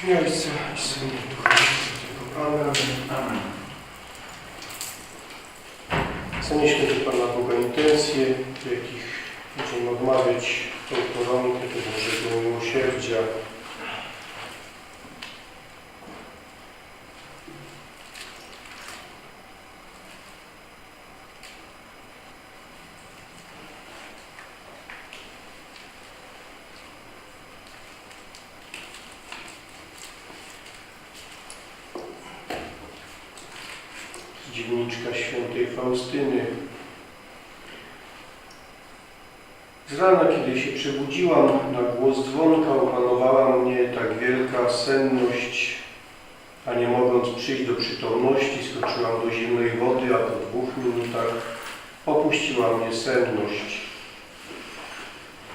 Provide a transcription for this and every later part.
W imię Ojca i Syna i Ducha Świętego. Amen. Amen. Zanieśmy do Pana Boga intencje, w jakich możemy odmawiać tą koronkę tego Bożego miłosierdzia. Dzienniczka świętej Faustyny. Z rana, kiedy się przebudziłam, na głos dzwonka opanowała mnie tak wielka senność, a nie mogąc przyjść do przytomności, skoczyłam do zimnej wody, a po dwóch minutach opuściła mnie senność.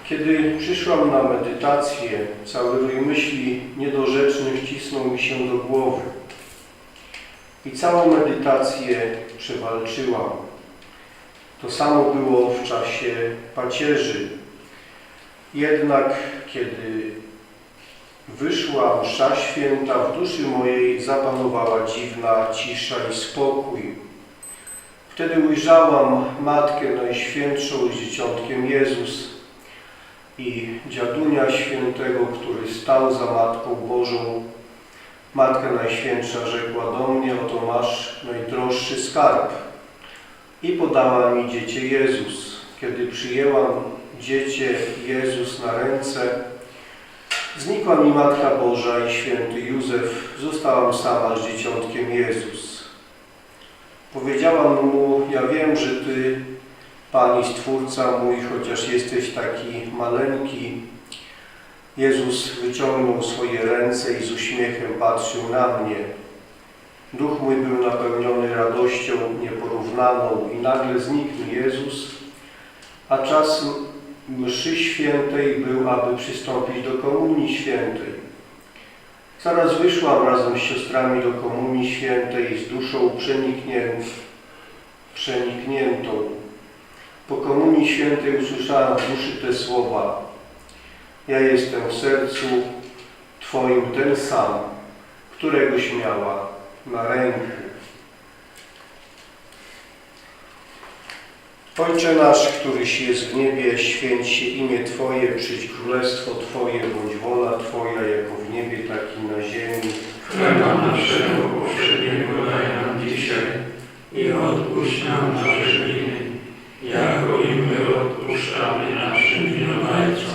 Kiedy przyszłam na medytację, cały rój myśli niedorzecznych wcisnął mi się do głowy i całą medytację przewalczyłam. To samo było w czasie pacierzy. Jednak kiedy wyszła msza święta, w duszy mojej zapanowała dziwna cisza i spokój. Wtedy ujrzałam Matkę Najświętszą z Dzieciątkiem Jezus i dziadunia świętego, który stał za Matką Bożą Matka Najświętsza rzekła do mnie, oto masz najdroższy skarb. I podała mi dziecię Jezus. Kiedy przyjęłam dziecię Jezus na ręce, znikła mi Matka Boża i święty Józef. Zostałam sama z dzieciątkiem Jezus. Powiedziałam mu, ja wiem, że Ty, Pani Stwórca mój, chociaż jesteś taki maleńki, Jezus wyciągnął swoje ręce i z uśmiechem patrzył na mnie. Duch mój był napełniony radością nieporównaną i nagle zniknął Jezus, a czas mszy świętej był, aby przystąpić do Komunii Świętej. Zaraz wyszłam razem z siostrami do Komunii Świętej z duszą przeniknięt, przenikniętą. Po Komunii Świętej usłyszałam w duszy te słowa. Ja jestem w sercu Twoim ten sam, którego śmiała na ręku. Ojcze nasz, któryś jest w niebie, święć się imię Twoje, przyjdź królestwo Twoje, bądź wola Twoja, jako w niebie, tak i na ziemi. Chleba naszego powszedniego daj nam dzisiaj i odpuść nam nasze winy, jako i my odpuszczamy naszym winowajcom.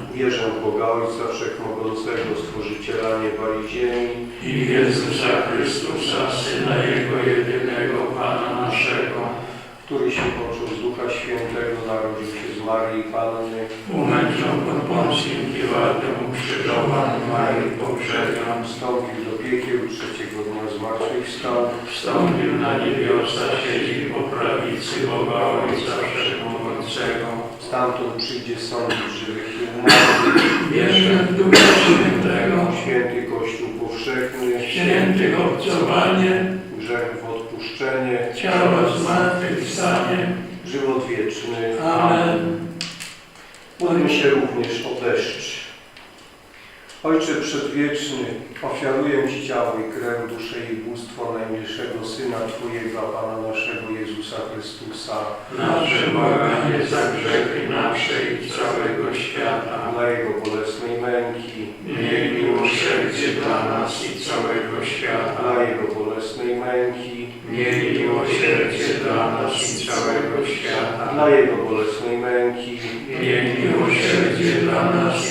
Wierzę w Boga Ojca Wszechmogącego, Stworzyciela nieba i ziemi, I w Jezusa Chrystusa, Syna Jego jedynego, Pana naszego, który się począł z Ducha Świętego, narodził się z Maryi Panny, umęczał pod Poncjem Piłatem, ukrzyżowany, Marii pogrzebion, wstąpił do piekieł, trzeciego dnia zmartwychwstał, wstąpił na niebiosa, siedzi po prawicy Boga Ojca Wszechmogącego. stamtąd przyjdzie sądzić żywych Wierzę w Ducha Świętego, święty Kościół powszechny, świętych obcowanie, grzechów odpuszczenie, ciała zmartwychwstanie. żywot wieczny. Amen. Módlmy się również o deszcz. Ojcze Przedwieczny, ofiaruję Ci ciało i krew, duszę i bóstwo najmniejszego Syna Twojego, Pana naszego Jezusa Chrystusa. Nasze błaganie za grzechy nasze i całego świata. Dla Jego bolesnej męki. Miej miłosierdzie dla nas i całego świata. Dla Jego bolesnej męki. Miej miłosierdzie dla nas i całego świata. Dla Jego bolesnej męki. Miej miłosierdzie dla nas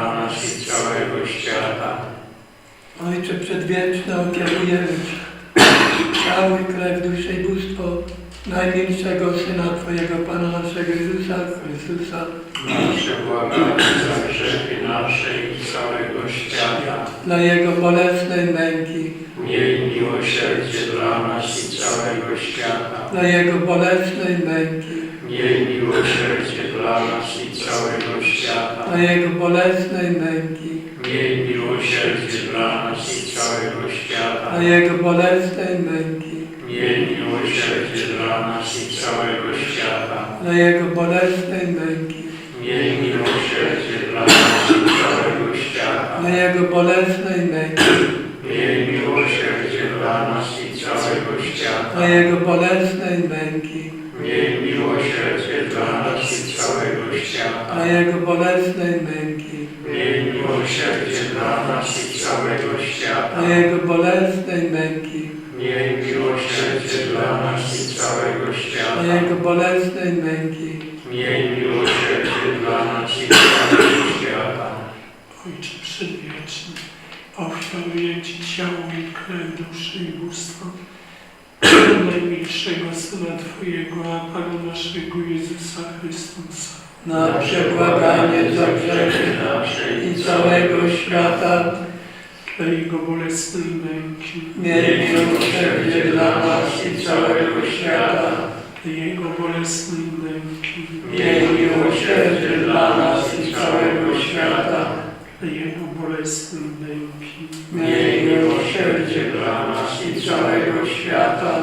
dla nas i całego świata. Ojcze Przedwieczny, ofiarujemy Ci cały krew, duszę i bóstwo najmilszego Syna Twojego, Pana naszego Jezusa Chrystusa, Nasze błaganie za grzechy nasze i całego świata. dla Jego bolesnej męki, Miej miłosierdzie dla nas i całego świata. dla Jego bolesnej męki, Miej miłosierdzie dla nas i całego świata. dla Jego bolesnej męki, Miej miłosierdzie dla nas i całego świata. Jego bolesnej męki, Miej miłosierdzie dla nas i całego świata. dla Jego bolesnej męki, Miej miłosierdzie dla nas i całego świata. dla Jego bolesnej męki, Miej miłosierdzie dla nas i całego świata. dla Jego bolesnej męki, Miej miłosierdzie dla nas i całego świata. dla Jego bolesnej męki, Miej miłosierdzie dla nas i całego świata. dla Jego bolesnej męki, Miej miłosierdzie dla nas i całego dla świata. Jego bolesnej męki, Miej miłosierdzie dla nas i całego świata. Ojcze Przedwieczny, ofiaruję Ci ciało i krew, duszę i bóstwo najmilszego Syna Twojego, a Pana naszego Jezusa Chrystusa. na przebłaganie za grzechy nasze i całego świata, Dla Jego bolesnej męki, miej miłosierdzie dla nas i całego świata, dla Jego bolesnej męki, miej miłosierdzie dla nas i całego świata, dla Jego bolesnej męki, miej miłosierdzie dla nas i całego świata,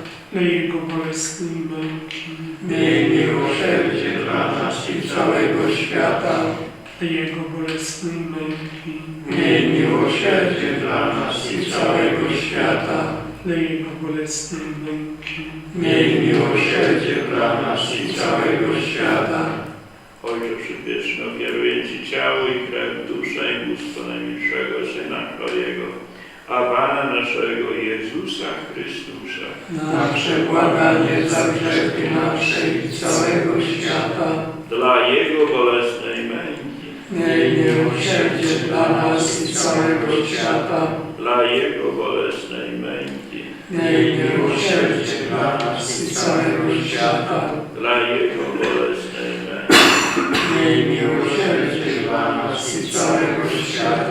dla Jego bolesnej męki, miej miłosierdzie dla nas i całego świata, dla Jego bolesnej męki, miej miłosierdzie dla nas i całego świata, dla Jego bolesnej męki. miej miłosierdzie dla nas i całego świata, Ojcze Przedwieczny, ofiaruję Ci ciało i krew, duszę i bóstwo najmilszego Syna Twojego, a Pana naszego Jezusa Chrystusa, na przebłaganie za grzechy nasze i całego świata, dla Jego bolesnej męki, miej miłosierdzie dla nas i całego świata, dla Jego bolesnej męki, miej miłosierdzie dla nas i całego świata, dla Jego bolesnej męki, miej miłosierdzie dla nas i całego świata,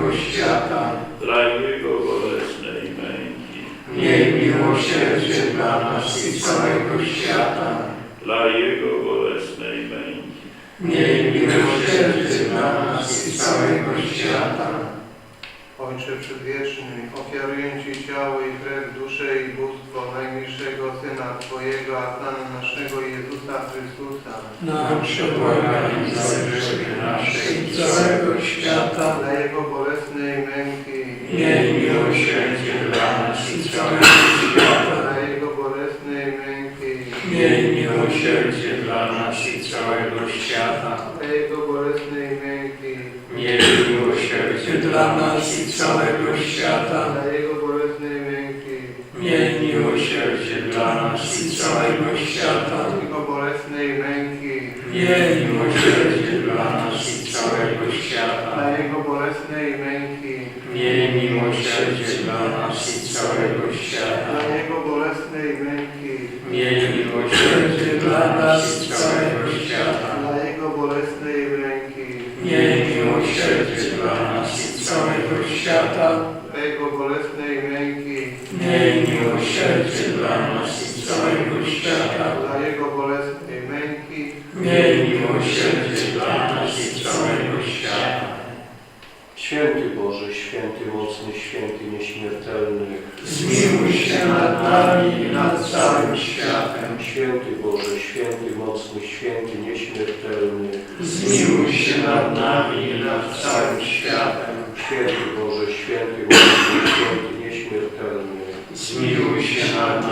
nas i całego świata, dla Jego bolesnej męki, miej miłosierdzie dla nas i całego świata, Ojcze Przedwieczny, ofiaruję Ci ciało i krew, duszę i bóstwo najmilszego Syna Twojego, a Pana naszego Jezusa Chrystusa, Na przebłaganie za grzechy nasze i całego świata. Miej miłosierdzie dla nas i całego świata. dla Jego bolesnej męki, Miej miłosierdzie dla nas i całego świata. dla Jego bolesnej męki, Miej miłosierdzie dla nas i całego świata. dla Jego bolesnej męki, Miej miłosierdzie dla nas i całego świata. dla Jego bolesnej męki, Miej miłosierdzie dla nas i całego świata. dla Jego bolesnej męki, Miej miłosierdzie dla nas i całego świata. Święty Boże, święty mocny, święty nieśmiertelny, Zmiłuj się nad nami i nad całym światem. święty Boże, święty mocny, święty nieśmiertelny, Zmiłuj się nad nami i nad całym światem. święty Boże, święty mocny, święty nieśmiertelny, Zmiłuj się nad nami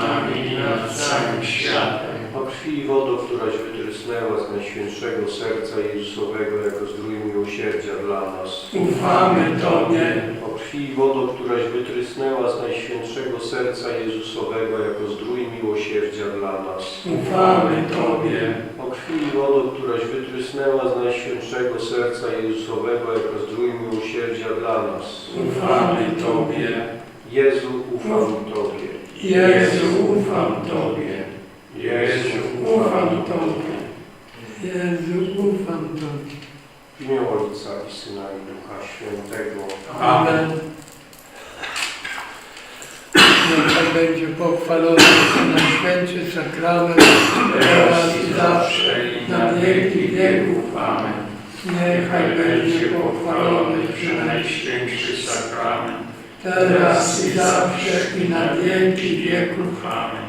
i wodo, któraś wytrysnęła z Najświętszego Serca Jezusowego jako zdrój miłosierdzia dla nas. Ufamy Tobie. O krwi i wodo, któraś wytrysnęła z Najświętszego Serca Jezusowego jako zdrój miłosierdzia dla nas. Ufamy Tobie. O krwi i wodo, któraś wytrysnęła z Najświętszego Serca Jezusowego jako zdrój miłosierdzia dla nas. Ufamy Tobie. Jezu, ufam Tobie. Jezu, ufam Tobie. Jezu, Ufam Tobie. Jezu, ufam Tobie. W imię Ojca i Syna i Ducha Świętego. Amen. Niech będzie pochwalony Najświętszy Sakrament, teraz i zawsze, i na wieki wieków. Amen. Niechaj będzie pochwalony Przenajświętszy sakrament. teraz i zawsze, i na wieki wieków. Amen.